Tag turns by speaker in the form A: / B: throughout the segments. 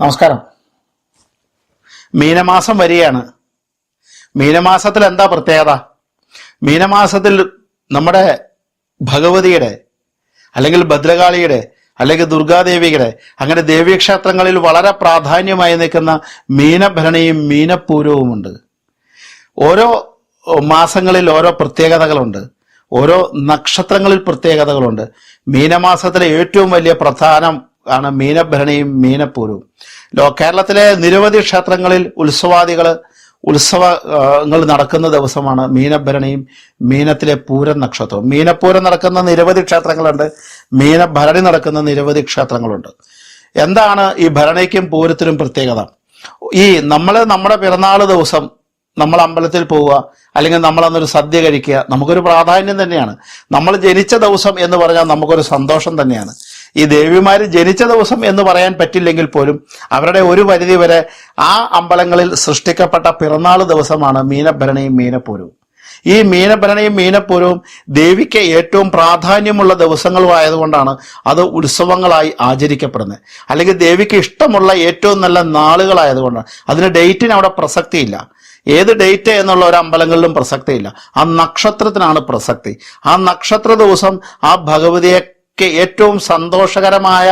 A: നമസ്കാരം. മീനമാസം വരികയാണ്. മീനമാസത്തിൽ എന്താ പ്രത്യേകത? മീനമാസത്തിൽ നമ്മുടെ ഭഗവതിയുടെ അല്ലെങ്കിൽ ഭദ്രകാളിയുടെ അല്ലെങ്കിൽ ദുർഗാദേവിയുടെ അങ്ങനെ ദേവീക്ഷേത്രങ്ങളിൽ വളരെ പ്രാധാന്യമായി നിൽക്കുന്ന മീനഭരണിയും മീനപ്പൂരവുമുണ്ട് ഓരോ മാസങ്ങളിൽ ഓരോ പ്രത്യേകതകളുണ്ട്. ഓരോ നക്ഷത്രങ്ങളിൽ പ്രത്യേകതകളുണ്ട്. മീനമാസത്തിലെ ഏറ്റവും വലിയ പ്രധാനം ആണ് മീനഭരണിയും മീനപ്പൂരവും ലോ കേരളത്തിലെ നിരവധി ക്ഷേത്രങ്ങളിൽ ഉത്സവാദികൾ ഉത്സവങ്ങൾ നടക്കുന്ന ദിവസമാണ് മീനഭരണിയും മീനത്തിലെ പൂരം നക്ഷത്രവും. മീനപ്പൂരം നടക്കുന്ന നിരവധി ക്ഷേത്രങ്ങളുണ്ട്. മീനഭരണി നടക്കുന്ന നിരവധി ക്ഷേത്രങ്ങളുണ്ട്. എന്താണ് ഈ ഭരണിക്കും പൂരത്തിനും പ്രത്യേകത? ഈ നമ്മൾ നമ്മുടെ പിറന്നാൾ ദിവസം നമ്മൾ അമ്പലത്തിൽ പോവുക അല്ലെങ്കിൽ നമ്മൾ അന്നൊരു സദ്യ കഴിക്കുക നമുക്കൊരു പ്രാധാന്യം തന്നെയാണ്. നമ്മൾ ജനിച്ച ദിവസം എന്ന് പറഞ്ഞാൽ നമുക്കൊരു സന്തോഷം തന്നെയാണ്. ഈ ദേവിമാർ ജനിച്ച ദിവസം എന്ന് പറയാൻ പറ്റില്ലെങ്കിൽ പോലും അവരുടെ ഒരു പരിധി വരെ ആ അമ്പലങ്ങളിൽ സൃഷ്ടിക്കപ്പെട്ട പിറന്നാൾ ദിവസമാണ് മീനഭരണിയും മീനപ്പൂരവും. ഈ മീനഭരണിയും മീനപ്പൂരവും ദേവിക്ക് ഏറ്റവും പ്രാധാന്യമുള്ള ദിവസങ്ങളും ആയതുകൊണ്ടാണ് അത് ഉത്സവങ്ങളായി ആചരിക്കപ്പെടുന്നത്. അല്ലെങ്കിൽ ദേവിക്ക് ഇഷ്ടമുള്ള ഏറ്റവും നല്ല നാളുകളായതുകൊണ്ടാണ്. അതിന് ഡേറ്റിന് അവിടെ പ്രസക്തിയില്ല. ഏത് ഡേറ്റ് എന്നുള്ള ഒരു അമ്പലങ്ങളിലും പ്രസക്തിയില്ല. ആ നക്ഷത്രത്തിനാണ് പ്രസക്തി. ആ നക്ഷത്ര ദിവസം ആ ഭഗവതിയെ ഒക്കെ ഏറ്റവും സന്തോഷകരമായ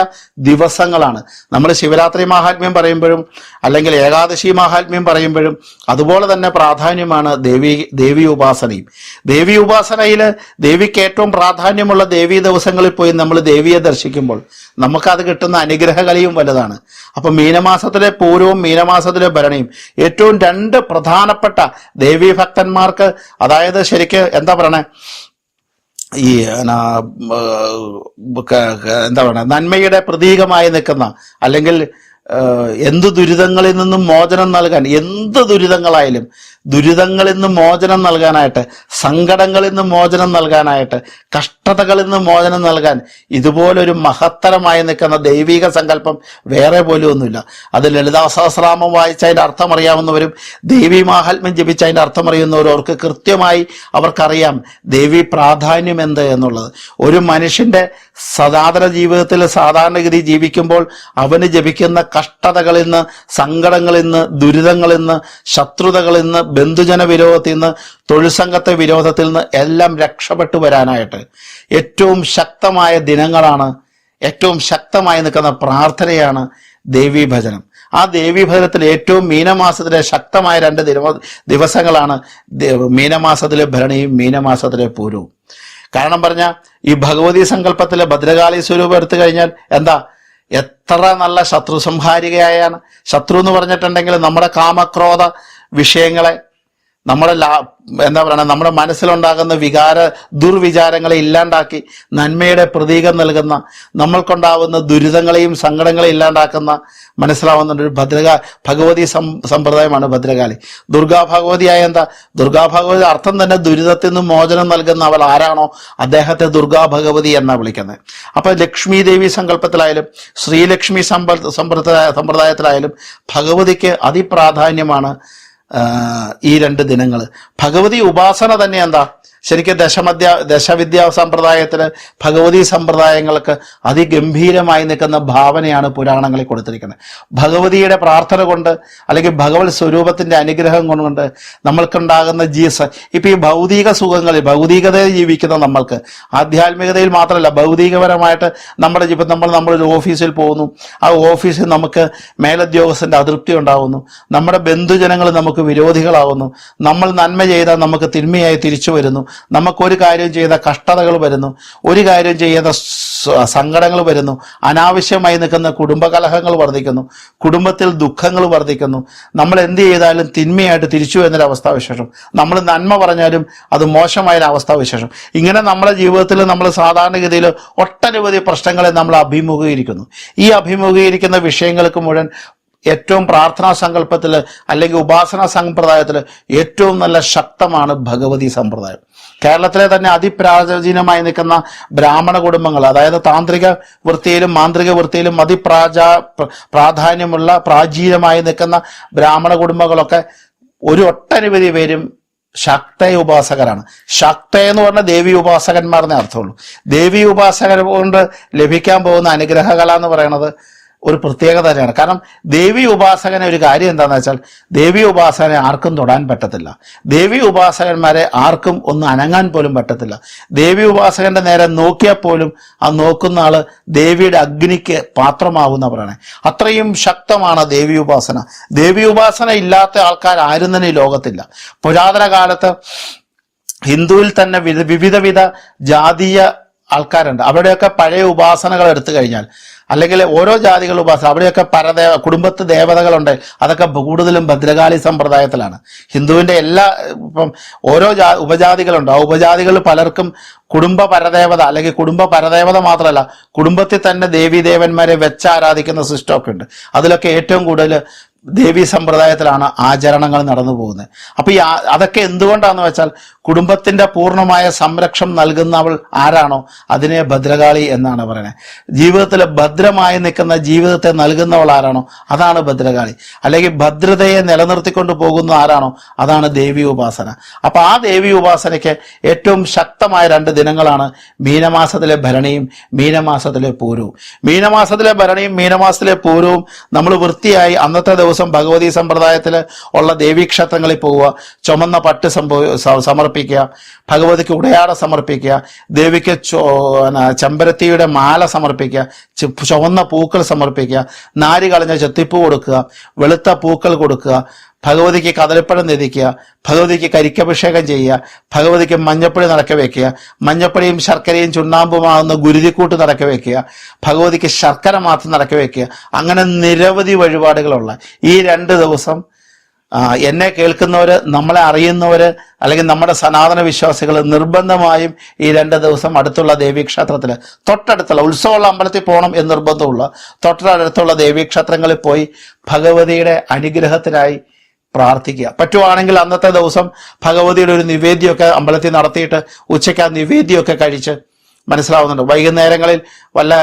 A: ദിവസങ്ങളാണ്. നമ്മൾ ശിവരാത്രി മഹാത്മ്യം പറയുമ്പോഴും അല്ലെങ്കിൽ ഏകാദശി മഹാത്മ്യം പറയുമ്പോഴും അതുപോലെ തന്നെ പ്രാധാന്യമാണ് ദേവി ദേവി ഉപാസനയും. ദേവി ഉപാസനയിൽ ദേവിക്ക് ഏറ്റവും പ്രാധാന്യമുള്ള ദേവി ദിവസങ്ങളിൽ പോയി നമ്മൾ ദേവിയെ ദർശിക്കുമ്പോൾ നമുക്കത് കിട്ടുന്ന അനുഗ്രഹകലയും വലുതാണ്. അപ്പൊ മീനമാസത്തിലെ പൂരവും മീനമാസത്തിലെ ഭരണിയും ഏറ്റവും രണ്ട് പ്രധാനപ്പെട്ട ദേവീ ഭക്തന്മാർക്ക് അതായത് ശരിക്ക് എന്താ പറയണേ? ഈ എന്താ പറയുക നന്മയുടെ പ്രതീകമായി നിൽക്കുന്ന അല്ലെങ്കിൽ എന്ത് ദുരിതങ്ങളിൽ നിന്നും മോചനം നൽകാൻ എന്ത് ദുരിതങ്ങളായാലും ദുരിതങ്ങളിൽ നിന്ന് മോചനം നൽകാനായിട്ട് സങ്കടങ്ങളിൽ നിന്ന് മോചനം നൽകാനായിട്ട് കഷ്ടതകളിൽ നിന്ന് മോചനം നൽകാൻ ഇതുപോലൊരു മഹത്തരമായി നിൽക്കുന്ന ദൈവിക സങ്കല്പം വേറെ പോലും ഒന്നുമില്ല. അത് ലളിതാ സഹസ്രാമം വായിച്ച് അർത്ഥമറിയാവുന്നവരും അർത്ഥം അറിയാവുന്നവരും ദേവി മാഹാത്മ്യം ജപിച്ച് അതിന്റെ അർത്ഥം അറിയുന്നവരും അവർക്ക് കൃത്യമായി അവർക്കറിയാം ദേവി പ്രാധാന്യം എന്ത് എന്നുള്ളത്. ഒരു മനുഷ്യന്റെ സദാതന ജീവിതത്തിൽ സാധാരണഗതി ജീവിക്കുമ്പോൾ അവന് ജപിക്കുന്ന കഷ്ടതകളിൽ നിന്ന് സങ്കടങ്ങളിൽ നിന്ന് ദുരിതങ്ങളിൽ നിന്ന് ശത്രുതകളിൽ നിന്ന് ബന്ധുജന വിരോധത്തിൽ നിന്ന് തൊഴിൽ സംഘത്തെ വിരോധത്തിൽ നിന്ന് എല്ലാം രക്ഷപ്പെട്ടു വരാനായിട്ട് ഏറ്റവും ശക്തമായ ദിനങ്ങളാണ് ഏറ്റവും ശക്തമായി നിൽക്കുന്ന പ്രാർത്ഥനയാണ് ദേവീ ഭജനം. ആ ദേവീ ഭജനത്തിൽ ഏറ്റവും മീനമാസത്തിലെ ശക്തമായ രണ്ട് ദിവ ദിവസങ്ങളാണ് മീനമാസത്തിലെ ഭരണിയും മീനമാസത്തിലെ പൂരവും. കാരണം പറഞ്ഞ ഈ ഭഗവതി സങ്കല്പത്തിലെ ഭദ്രകാളി സ്വരൂപം എടുത്തു കഴിഞ്ഞാൽ എന്താ? എത്ര നല്ല ശത്രു സംഹാരികയായാണ്. ശത്രു എന്ന് പറഞ്ഞിട്ടുണ്ടെങ്കിൽ നമ്മുടെ കാമക്രോധ വിഷയങ്ങളെ നമ്മുടെ ലാ എന്താ പറയുക നമ്മുടെ മനസ്സിലുണ്ടാകുന്ന വികാര ദുർവിചാരങ്ങളെ ഇല്ലാണ്ടാക്കി നന്മയുടെ പ്രതീകം നൽകുന്ന നമ്മൾക്കുണ്ടാവുന്ന ദുരിതങ്ങളെയും സങ്കടങ്ങളെയും ഇല്ലാണ്ടാക്കുന്ന മനസ്സിലാവുന്ന ഒരു ഭദ്രകാ ഭഗവതി സമ്പ്രദായമാണ് ഭദ്രകാളി. ദുർഗാ ഭഗവതിയായ എന്താ? ദുർഗാ ഭഗവതി അർത്ഥം തന്നെ ദുരിതത്തിൽ നിന്ന് മോചനം നൽകുന്ന അവൾ ആരാണോ? അദ്ദേഹത്തെ ദുർഗാ ഭഗവതി എന്നാണ് വിളിക്കുന്നത്. അപ്പൊ ലക്ഷ്മി ദേവി സങ്കല്പത്തിലായാലും ശ്രീലക്ഷ്മി സമ്പ സമ്പ്രദായ സമ്പ്രദായത്തിലായാലും ഭഗവതിക്ക് അതിപ്രാധാന്യമാണ് ഈ രണ്ട് ദിനങ്ങൾ ഭഗവതി ഉപാസന തന്നെ എന്താ ശരിക്കും ദശമധ്യ ദശവിദ്യാ സമ്പ്രദായത്തിന് ഭഗവതി സമ്പ്രദായങ്ങൾക്ക് അതിഗംഭീരമായി നിൽക്കുന്ന ഭാവനയാണ് പുരാണങ്ങളിൽ കൊടുത്തിരിക്കുന്നത്. ഭഗവതിയുടെ പ്രാർത്ഥന കൊണ്ട് അല്ലെങ്കിൽ ഭഗവത് സ്വരൂപത്തിന്റെ അനുഗ്രഹം കൊണ്ട് നമ്മൾക്കുണ്ടാകുന്ന ജീസ ഇപ്പൊ ഈ ഭൗതിക സുഖങ്ങളിൽ ഭൗതികതയിൽ ജീവിക്കുന്ന നമ്മൾക്ക് ആധ്യാത്മികതയിൽ മാത്രമല്ല ഭൗതികപരമായിട്ട് നമ്മുടെ ഇപ്പം നമ്മൾ നമ്മളൊരു ഓഫീസിൽ പോകുന്നു ആ ഓഫീസിൽ നമുക്ക് മേലുദ്യോഗസ്ഥന്റെ അതൃപ്തി ഉണ്ടാകുന്നു നമ്മുടെ ബന്ധുജനങ്ങൾ നമുക്ക് വിരോധികളാകുന്നു നമ്മൾ നന്മ ചെയ്താൽ നമുക്ക് തിന്മയായി തിരിച്ചു വരുന്നു നമുക്കൊരു കാര്യം ചെയ്ത കഷ്ടതകൾ വരുന്നു ഒരു കാര്യം ചെയ്ത സങ്കടങ്ങൾ വരുന്നു അനാവശ്യമായി നിൽക്കുന്ന കുടുംബകലഹങ്ങൾ വർദ്ധിക്കുന്നു കുടുംബത്തിൽ ദുഃഖങ്ങൾ വർദ്ധിക്കുന്നു. നമ്മൾ എന്ത് ചെയ്താലും തിന്മയായിട്ട് തിരിച്ചു വരുന്നൊരു അവസ്ഥാവിശേഷം നമ്മൾ നന്മ പറഞ്ഞാലും അത് മോശമായ അവസ്ഥാ അവസ്ഥാവിശേഷം ഇങ്ങനെ നമ്മുടെ ജീവിതത്തിൽ നമ്മൾ സാധാരണഗതിയിൽ ഒട്ടനവധി പ്രശ്നങ്ങളെ നമ്മൾ അഭിമുഖീകരിക്കുന്നു. ഈ അഭിമുഖീകരിക്കുന്ന വിഷയങ്ങൾക്ക് മുഴുവൻ ഏറ്റവും പ്രാർത്ഥനാ സങ്കല്പത്തിൽ അല്ലെങ്കിൽ ഉപാസനാ സമ്പ്രദായത്തിൽ ഏറ്റവും നല്ല ശക്തമാണ് ഭഗവതി സമ്പ്രദായം. കേരളത്തിലെ തന്നെ അതിപ്രാചീനമായി നിൽക്കുന്ന ബ്രാഹ്മണ കുടുംബങ്ങൾ അതായത് താന്ത്രിക വൃത്തിയിലും മാന്ത്രിക വൃത്തിയിലും അതിപ്രാച പ്രാധാന്യമുള്ള പ്രാചീനമായി നിൽക്കുന്ന ബ്രാഹ്മണ കുടുംബങ്ങളൊക്കെ ഒരു ഒട്ടനവധി പേരും ശക്ത ഉപാസകരാണ്. ശക്ത എന്ന് പറഞ്ഞ ദേവി ഉപാസകന്മാരെന്നേ അർത്ഥമുള്ളൂ. ദേവി ഉപാസകർ കൊണ്ട് ലഭിക്കാൻ പോകുന്ന അനുഗ്രഹകല എന്ന് പറയുന്നത് ഒരു പ്രത്യേകത തന്നെയാണ്. കാരണം ദേവി ഉപാസകനെ ഒരു കാര്യം എന്താണെന്ന് വെച്ചാൽ ദേവി ഉപാസകനെ ആർക്കും തൊടാൻ പറ്റത്തില്ല. ദേവി ഉപാസകന്മാരെ ആർക്കും ഒന്ന് അനങ്ങാൻ പോലും പറ്റത്തില്ല. ദേവി ഉപാസകന്റെ നേരെ നോക്കിയാൽ പോലും ആ നോക്കുന്ന ആൾ ദേവിയുടെ അഗ്നിക്ക് പാത്രമാകുന്നവരാണ് അത്രയും ശക്തമാണ് ദേവി ഉപാസന. ദേവി ഉപാസന ഇല്ലാത്ത ആൾക്കാർ ആരും തന്നെ ഈ ലോകത്തില്ല. പുരാതന കാലത്ത് ഹിന്ദുവിൽ തന്നെ വിധ വിവിധ വിധ ജാതീയ ആൾക്കാരുണ്ട്. അവിടെയൊക്കെ പഴയ ഉപാസനകൾ എടുത്തു കഴിഞ്ഞാൽ അല്ലെങ്കിൽ ഓരോ ജാതികൾ ഉപാസന അവിടെയൊക്കെ പരദേവ കുടുംബത്ത് ദേവതകളുണ്ട്. അതൊക്കെ കൂടുതലും ഭദ്രകാളി സമ്പ്രദായത്തിലാണ്. ഹിന്ദുവിന്റെ എല്ലാ ഇപ്പം ഓരോ ജാ ഉപജാതികളുണ്ട്. ആ ഉപജാതികൾ പലർക്കും കുടുംബ പരദേവത അല്ലെങ്കിൽ കുടുംബ പരദേവത മാത്രമല്ല കുടുംബത്തിൽ തന്നെ ദേവീദേവന്മാരെ വെച്ച് ആരാധിക്കുന്ന സിസ്റ്റമൊക്കെ ഉണ്ട്. അതിലൊക്കെ ഏറ്റവും കൂടുതൽ ദേവീ സമ്പ്രദായത്തിലാണ് ആചരണങ്ങൾ നടന്നു പോകുന്നത്. അപ്പൊ ഈ അതൊക്കെ എന്തുകൊണ്ടാന്ന് വെച്ചാൽ കുടുംബത്തിന്റെ പൂർണമായ സംരക്ഷണം നൽകുന്നവൾ ആരാണോ അതിനെ ഭദ്രകാളി എന്നാണ് പറയുന്നത്. ജീവിതത്തിൽ ഭദ്രമായി നിൽക്കുന്ന ജീവിതത്തെ നൽകുന്നവൾ ആരാണോ അതാണ് ഭദ്രകാളി. അല്ലെങ്കിൽ ഭദ്രതയെ നിലനിർത്തിക്കൊണ്ട് പോകുന്ന ആരാണോ അതാണ് ദേവി ഉപാസന. അപ്പൊ ആ ദേവി ഉപാസനയ്ക്ക് ഏറ്റവും ശക്തമായ രണ്ട് ദിനങ്ങളാണ് മീനമാസത്തിലെ ഭരണിയും മീനമാസത്തിലെ പൂരവും. മീനമാസത്തിലെ ഭരണിയും മീനമാസത്തിലെ പൂരവും നമ്മൾ വൃത്തിയായി അന്നത്തെ ദിവസം ഭഗവതി സമ്പ്രദായത്തിൽ ഉള്ള ദേവീക്ഷേത്രങ്ങളിൽ പോവുക ചുമന്ന പട്ട് സംഭവ സമർപ്പിക്കുക ഭഗവതിക്ക് ഉടയാട സമർപ്പിക്കുക ദേവിക്ക് ചെമ്പരത്തിയുടെ മാല സമർപ്പിക്കുക ചുവന്ന പൂക്കൾ സമർപ്പിക്കുക നാരി കളഞ്ഞ ചെത്തിപ്പൂ കൊടുക്കുക വെളുത്ത പൂക്കൾ കൊടുക്കുക ഭഗവതിക്ക് കദളിപ്പഴം ധരിക്കുക ഭഗവതിക്ക് കരിക്കഭിഷേകം ചെയ്യുക ഭഗവതിക്ക് മഞ്ഞപ്പൊടി നടക്ക വെക്കുക മഞ്ഞപ്പൊടിയും ശർക്കരയും ചുണ്ണാമ്പുമാകുന്ന ഗുരുതിക്കൂട്ട് നടക്ക വെക്കുക ഭഗവതിക്ക് ശർക്കര മാത്രം നടക്ക വെക്കുക. അങ്ങനെ നിരവധി വഴിപാടുകളുള്ള ഈ രണ്ട് ദിവസം എന്നെ കേൾക്കുന്നവര് നമ്മളെ അറിയുന്നവര് അല്ലെങ്കിൽ നമ്മുടെ സനാതന വിശ്വാസികൾ നിർബന്ധമായും ഈ രണ്ട് ദിവസം അടുത്തുള്ള ദേവീക്ഷേത്രത്തിൽ തൊട്ടടുത്തുള്ള ഉത്സവമുള്ള അമ്പലത്തിൽ പോകണം എന്ന് നിർബന്ധമുള്ള തൊട്ടടുത്തുള്ള ദേവീക്ഷേത്രങ്ങളിൽ പോയി ഭഗവതിയുടെ അനുഗ്രഹത്തിനായി പ്രാർത്ഥിക്കുക. പറ്റുവാണെങ്കിൽ അന്നത്തെ ദിവസം ഭഗവതിയുടെ ഒരു നിവേദ്യമൊക്കെ അമ്പലത്തിൽ നടത്തിയിട്ട് ഉച്ചയ്ക്ക് ആ നിവേദ്യമൊക്കെ കഴിച്ച് മനസ്സിലാവുന്നുണ്ട്. വൈകുന്നേരങ്ങളിൽ വല്ല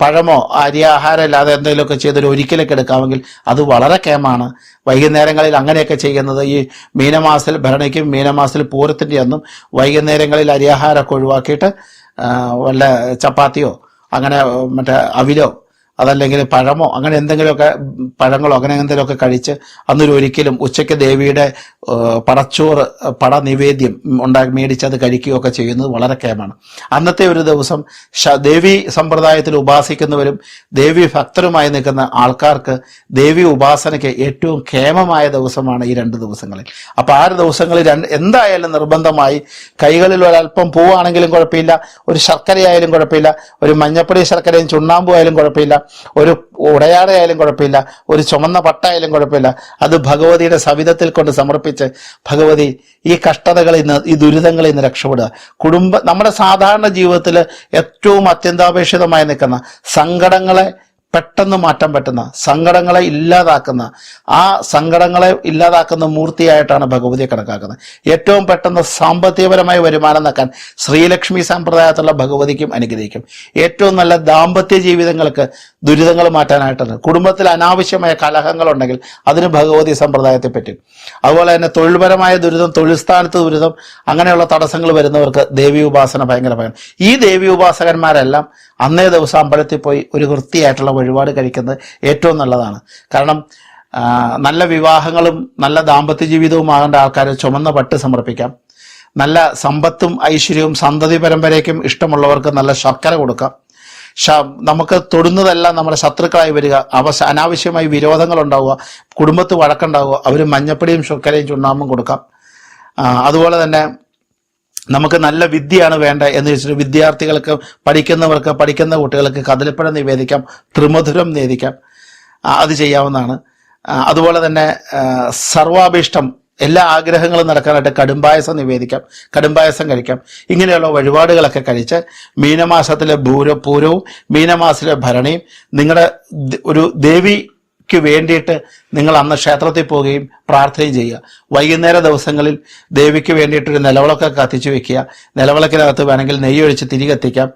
A: പഴമോ അരി ആഹാരം ഇല്ലാതെ എന്തെങ്കിലുമൊക്കെ ചെയ്തൊരു ഒരിക്കലൊക്കെ എടുക്കാമെങ്കിൽ അത് വളരെ കേമാണ് വൈകുന്നേരങ്ങളിൽ അങ്ങനെയൊക്കെ ചെയ്യുന്നത് ഈ മീനമാസത്തിൽ ഭരണിക്കും മീനമാസത്തിൽ പൂരത്തിന്റെ അന്നും വൈകുന്നേരങ്ങളിൽ അരിയാഹാരമൊക്കെ ഒഴിവാക്കിയിട്ട് വല്ല ചപ്പാത്തിയോ അങ്ങനെ മറ്റേ അവിലോ അതല്ലെങ്കിൽ പഴമോ അങ്ങനെ എന്തെങ്കിലുമൊക്കെ പഴങ്ങളോ അങ്ങനെ എന്തെങ്കിലുമൊക്കെ കഴിച്ച് അന്നൊരു ഒരിക്കലും ഉച്ചയ്ക്ക് ദേവിയുടെ പടച്ചോറ് പട നിവേദ്യം ഉണ്ടാക്കി മേടിച്ച് അത് കഴിക്കുകയൊക്കെ ചെയ്യുന്നത് വളരെ കേമാണ് അന്നത്തെ ഒരു ദിവസം ദേവി സമ്പ്രദായത്തിൽ ഉപാസിക്കുന്നവരും ദേവി ഭക്തരുമായി നിൽക്കുന്ന ആൾക്കാർക്ക് ദേവി ഉപാസനയ്ക്ക് ഏറ്റവും കേമമായ ദിവസമാണ് ഈ രണ്ട് ദിവസങ്ങളിൽ. അപ്പോൾ ആ ദിവസങ്ങളിൽ രണ്ട് എന്തായാലും നിർബന്ധമായി കൈകളിൽ ഒരല്പം പൂവാണെങ്കിലും കുഴപ്പമില്ല ഒരു ശർക്കരയായാലും കുഴപ്പമില്ല ഒരു മഞ്ഞപ്പൊടി ശർക്കരയും ചുണ്ണാമ്പും ആയാലും കുഴപ്പമില്ല ഒരു ഉടയാടയായാലും കുഴപ്പമില്ല ഒരു ചുമന്ന പട്ടായാലും കുഴപ്പമില്ല. അത് ഭഗവതിയുടെ സവിധത്തിൽ കൊണ്ട് സമർപ്പിച്ച് ഭഗവതി ഈ കഷ്ടതകളിൽ നിന്ന് ഈ ദുരിതങ്ങളിൽ നിന്ന് രക്ഷപ്പെടുക. കുടുംബ നമ്മുടെ സാധാരണ ജീവിതത്തിൽ ഏറ്റവും അത്യന്താപേക്ഷിതമായി നിൽക്കുന്ന സങ്കടങ്ങളെ പെട്ടെന്ന് മാറ്റാൻ പറ്റുന്ന സങ്കടങ്ങളെ ഇല്ലാതാക്കുന്ന ആ സങ്കടങ്ങളെ ഇല്ലാതാക്കുന്ന മൂർത്തിയായിട്ടാണ് ഭഗവതിയെ കണക്കാക്കുന്നത്. ഏറ്റവും പെട്ടെന്ന് സാമ്പത്തികപരമായ വരുമാനം നേക്കാൻ ശ്രീലക്ഷ്മി സമ്പ്രദായത്തിലുള്ള ഭഗവതിക്കും അനുഗ്രഹിക്കും. ഏറ്റവും നല്ല ദാമ്പത്യ ജീവിതങ്ങൾക്ക് ദുരിതങ്ങൾ മാറ്റാനായിട്ടാണ്. കുടുംബത്തിൽ അനാവശ്യമായ കലഹങ്ങളുണ്ടെങ്കിൽ അതിന് ഭഗവതി സമ്പ്രദായത്തെ പറ്റും. അതുപോലെ തന്നെ തൊഴിൽപരമായ ദുരിതം തൊഴിൽ സ്ഥാനത്ത് ദുരിതം അങ്ങനെയുള്ള തടസ്സങ്ങൾ വരുന്നവർക്ക് ദേവി ഉപാസന ഭയങ്കര ഭയം. ഈ ദേവി ഉപാസകന്മാരെല്ലാം അന്നേ ദിവസം അമ്പലത്തിൽ പോയി ഒരു വൃത്തിയായിട്ടുള്ള വഴിപാട് കഴിക്കുന്നത് ഏറ്റവും നല്ലതാണ്. കാരണം നല്ല വിവാഹങ്ങളും നല്ല ദാമ്പത്യ ജീവിതവും ആകേണ്ട ആൾക്കാർ ചുമന്ന പട്ട് സമർപ്പിക്കാം. നല്ല സമ്പത്തും ഐശ്വര്യവും സന്തതി പരമ്പരയ്ക്കും ഇഷ്ടമുള്ളവർക്ക് നല്ല ശർക്കര കൊടുക്കാം. നമുക്ക് തൊടുന്നതെല്ലാം നമ്മുടെ ശത്രുക്കളായി വരിക. അവ അനാവശ്യമായി വിരോധങ്ങൾ ഉണ്ടാവുക. കുടുംബത്ത് വഴക്കുണ്ടാവുക. അവർ മഞ്ഞപ്പൊടിയും ശർക്കരയും ചുണ്ണാമ്പും കൊടുക്കാം. അതുപോലെ തന്നെ നമുക്ക് നല്ല വിദ്യയാണ് വേണ്ട എന്ന് വെച്ചിട്ട് വിദ്യാർത്ഥികൾക്ക് പഠിക്കുന്നവർക്ക് പഠിക്കുന്ന കുട്ടികൾക്ക് കദളിപ്പഴം നിവേദിക്കാം ത്രിമധുരം നിവേദിക്കാം. അത് ചെയ്യാവുന്നതാണ്. അതുപോലെ തന്നെ സർവാഭീഷ്ടം എല്ലാ ആഗ്രഹങ്ങളും നടക്കാനായിട്ട് കടുംപായസം നിവേദിക്കാം കടുംപായസം കഴിക്കാം. ഇങ്ങനെയുള്ള വഴിപാടുകളൊക്കെ കഴിച്ച് മീനമാസത്തിലെ ഭൂര പൂരവും മീനമാസത്തിലെ ഭരണിയും നിങ്ങളുടെ ഒരു ഒരു ദേവിക്ക് വേണ്ടിയിട്ട് നിങ്ങൾ അന്ന് ക്ഷേത്രത്തിൽ പോവുകയും പ്രാർത്ഥനയും ചെയ്യുക. വൈകുന്നേര ദിവസങ്ങളിൽ ദേവിക്ക് വേണ്ടിയിട്ടൊരു നിലവിളക്ക് കത്തിച്ചു വെക്കുക. നിലവിളക്കിനകത്ത് വേണമെങ്കിൽ നെയ്യ് ഒഴിച്ച് തിരി കത്തിക്കാം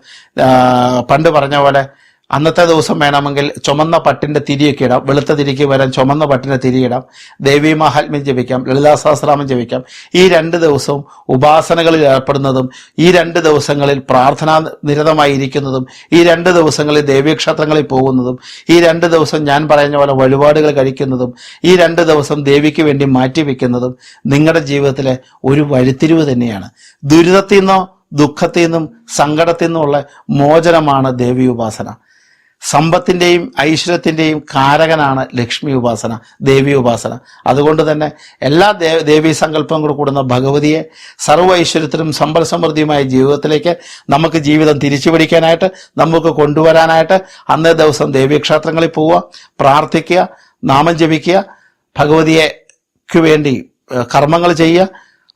A: പണ്ട് പറഞ്ഞ പോലെ അന്നത്തെ ദിവസം വേണമെങ്കിൽ ചുമന്ന പട്ടിന്റെ തിരിയൊക്കെ ഇടാം. വെളുത്ത തിരിക്ക് വരാൻ ചുമന്ന പട്ടിന്റെ തിരിയിടാം ദേവി മഹാത്മ്യം ജപിക്കാം. ലളിതാ സഹസ്രാമം ജപിക്കാം. ഈ രണ്ട് ദിവസവും ഉപാസനകളിൽ ഏർപ്പെടുന്നതും ഈ രണ്ട് ദിവസങ്ങളിൽ പ്രാർത്ഥനാ നിരതമായിരിക്കുന്നതും ഈ രണ്ട് ദിവസങ്ങളിൽ ദേവീക്ഷേത്രങ്ങളിൽ പോകുന്നതും ഈ രണ്ട് ദിവസം ഞാൻ പറയുന്ന പോലെ വഴിപാടുകൾ കഴിക്കുന്നതും ഈ രണ്ട് ദിവസം ദേവിക്ക് വേണ്ടി മാറ്റിവെക്കുന്നതും നിങ്ങളുടെ ജീവിതത്തിലെ ഒരു വഴിത്തിരിവ് തന്നെയാണ്. ദുരിതത്തിൽ നിന്നോ ദുഃഖത്തിൽ നിന്നും സങ്കടത്തിൽ നിന്നുമുള്ള മോചനമാണ് ദേവി ഉപാസന. സമ്പത്തിന്റെയും ഐശ്വര്യത്തിന്റെയും കാരകനാണ് ലക്ഷ്മി ഉപാസന ദേവി ഉപാസന. അതുകൊണ്ട് തന്നെ എല്ലാ ദേ- ദേവീ സങ്കല്പങ്ങൾ കൂടുന്ന ഭഗവതിയെ സർവ ഐശ്വര്യത്തിനും സമ്പൽ സമൃദ്ധിയുമായ ജീവിതത്തിലേക്ക് നമുക്ക് ജീവിതം തിരിച്ചു പിടിക്കാനായിട്ട് നമുക്ക് കൊണ്ടുവരാനായിട്ട് അന്നേ ദിവസം ദേവീക്ഷേത്രങ്ങളിൽ പോവുക പ്രാർത്ഥിക്കുക നാമം ജപിക്കുക ഭഗവതിയെക്ക് വേണ്ടി കർമ്മങ്ങൾ ചെയ്യുക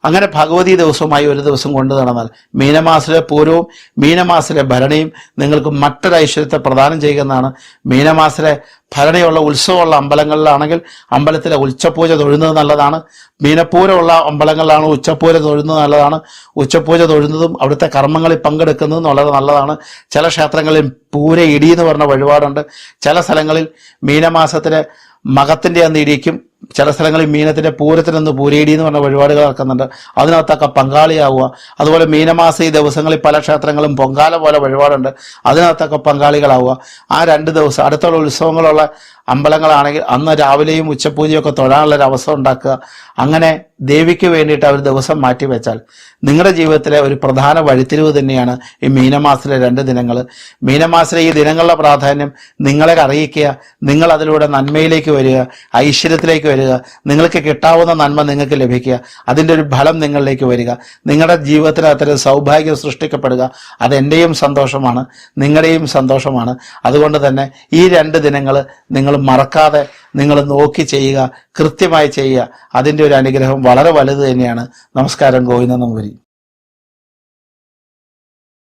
A: അങ്ങനെ ഭഗവതി ദിവസവുമായി ഒരു ദിവസം കൊണ്ടു നടന്നാൽ മീനമാസിലെ പൂരവും മീനമാസിലെ ഭരണിയും നിങ്ങൾക്ക് മറ്റൊരു ഐശ്വര്യത്തെ പ്രദാനം ചെയ്യുന്നതാണ് മീനമാസിലെ ഭരണിയുള്ള ഉത്സവമുള്ള അമ്പലങ്ങളിലാണെങ്കിൽ അമ്പലത്തിലെ ഉച്ചപൂജ തൊഴുന്നത് നല്ലതാണ്. മീനപ്പൂരമുള്ള അമ്പലങ്ങളിലാണ് ഉച്ചപൂജ തൊഴുന്നത് നല്ലതാണ്. ഉച്ചപൂജ തൊഴുന്നതും അവിടുത്തെ കർമ്മങ്ങളിൽ പങ്കെടുക്കുന്നതും വളരെ നല്ലതാണ്. ചില ക്ഷേത്രങ്ങളിൽ പൂര ഇടി എന്ന് പറഞ്ഞ വഴിപാടുണ്ട്. ചില സ്ഥലങ്ങളിൽ മീനമാസത്തിലെ മകത്തിന്റെ അന്ന് ഇടിക്കും ചില സ്ഥലങ്ങളിൽ മീനത്തിന്റെ പൂരത്തിനൊന്ന് പൂരേടി എന്ന് പറഞ്ഞ വഴിപാടുകൾ നടക്കുന്നുണ്ട്. അതിനകത്തൊക്കെ പങ്കാളിയാവുക. അതുപോലെ മീനമാസ ഈ ദിവസങ്ങളിൽ പല ക്ഷേത്രങ്ങളും പൊങ്കാല പോലെ വഴിപാടുണ്ട്. അതിനകത്തൊക്കെ പങ്കാളികളാവുക. ആ രണ്ട് ദിവസം അടുത്തുള്ള ഉത്സവങ്ങളുള്ള അമ്പലങ്ങളാണെങ്കിൽ അന്ന് രാവിലെയും ഉച്ചപൂജയൊക്കെ തൊഴാനുള്ള ഒരു അവസരം ഉണ്ടാക്കുക. അങ്ങനെ ദേവിക്ക് വേണ്ടിയിട്ട് അവർ ദിവസം മാറ്റിവെച്ചാൽ നിങ്ങളുടെ ജീവിതത്തിലെ ഒരു പ്രധാന വഴിത്തിരിവ് തന്നെയാണ് ഈ മീനമാസത്തിലെ രണ്ട് ദിനങ്ങൾ. മീനമാസത്തിലെ ഈ ദിനങ്ങളുടെ പ്രാധാന്യം നിങ്ങളെ അറിയിക്കുക നിങ്ങൾ അതിലൂടെ നന്മയിലേക്ക് വരിക ഐശ്വര്യത്തിലേക്ക് വരിക നിങ്ങൾക്ക് കിട്ടാവുന്ന നന്മ നിങ്ങൾക്ക് ലഭിക്കുക അതിന്റെ ഒരു ഫലം നിങ്ങളിലേക്ക് വരിക. നിങ്ങളുടെ ജീവിതത്തിൽ അത്തരം സൗഭാഗ്യം സൃഷ്ടിക്കപ്പെടുക അത് എന്റെയും സന്തോഷമാണ് നിങ്ങളുടെയും സന്തോഷമാണ്. അതുകൊണ്ട് തന്നെ ഈ രണ്ട് ദിനങ്ങൾ നിങ്ങൾ മറക്കാതെ നിങ്ങൾ നോക്കി ചെയ്യുക കൃത്യമായി ചെയ്യുക. അതിന്റെ ഒരു അനുഗ്രഹം വളരെ വലുത് തന്നെയാണ്. നമസ്കാരം ഗോവിന്ദ നമ്പൂരി